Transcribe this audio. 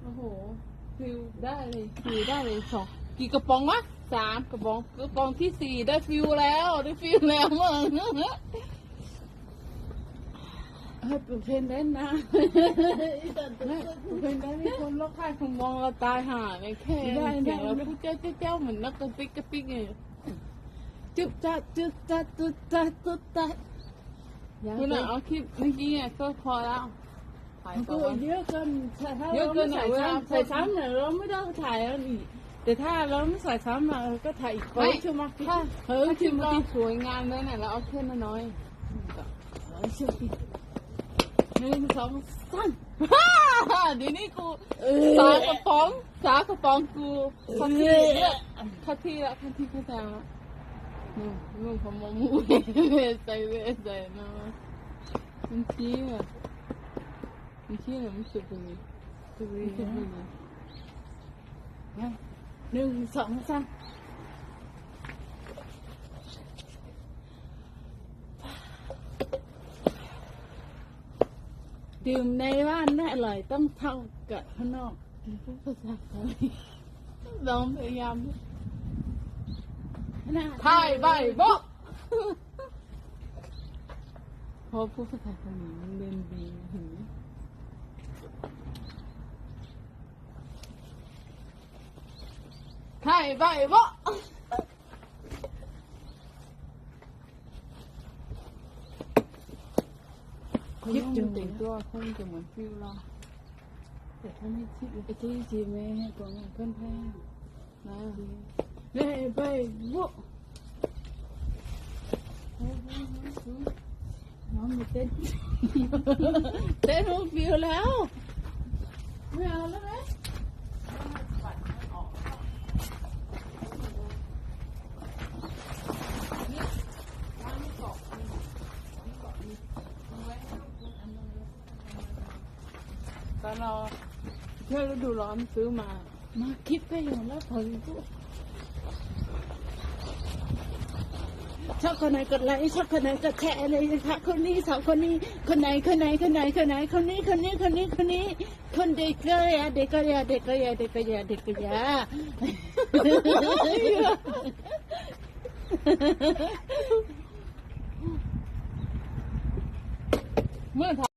โอ้โหฟิลได้เลยฟิลได้เลยสองกี่กระป๋องวะสามกระป๋องกระป๋องที่สี่ได้ฟิลแล้ว ได้ฟิลแล้วมึงเฮ้ยเป็นเพนได้นะไม่เป็นเพนได้มีคนลอกค่ายคงมองเราตายห่าในแค่ได้ได้แล้วพูดเจ้าเจ้าเหมือนนักกระปิกกระปิกไงจุ๊บจ้าจุ๊บจ้าจุ๊บจ้าจุ๊บจ้า คุณน่ะเอาคลิปเมื่อกี้ไงก็พอแล้วถ่ายมันต่ก็อเยอะเกินถ้าเยอะเราเกิไม่นใส่อะเวลา ซ้ำใส่ซ้ำเนี่ยเราไม่ต้องถ่ายแล้วนี่แต่ถ้าเราไม่ใส่ซ้ำมาเออก็ถ่ายอีกไม่ใช่ไหมถ้าเฮ้ถ้ายคลิชิปมมันก็ติดสวยงามเลยเนี่ยเราเอาแค่น้อยเฮ้ยชิมหนึ่งสองสามๆเดี๋ยวนี้กูสากกระป๋องสากระป๋องกูคันที่เนี่ยคันที่ละคันที่เข้าใจละ นู่นนู่นผมมองมูเวใส่เวใส่นะมันชี้อะมันชี้เนี่ย มันสุดเลยดูมันสุดดิเลยหนึ่งสองสามดื่มในบ้านได้อ ร่อยต้องเนยายามนะถ่ายใบบอกพอพูดภาษาเกาหลีมันเรียนดีถึงถ่ายใบบอกคิดจนแต่งตัวคงจะเหมือนฟิวเราแต่ถ้าไม่คิดไอ้ที่จีไม่ให้กองเพื่อนแพ้นะเลยไปบุน้องมาเต้นเต้นรูฟิวแล้วไม่เอาแล้วไหมตอนเราเที่ยวฤดูร้อนซื้อมา มาคิดก็อยู่แล้วพอดู ชอบคนไหนกดไลค์ชอบคนไหนกดแชร์เลยนะคะคนนี้สองคนนี้คนไหนคนไหนคนไหนคนไหนคนนี้คนนี้คนนี้คนนี้ คนเด็กก็อย่าเด็กก็อย่าเด็กก็อย่าเด็กก็อย่าเด็กก็อย่าเมื่อ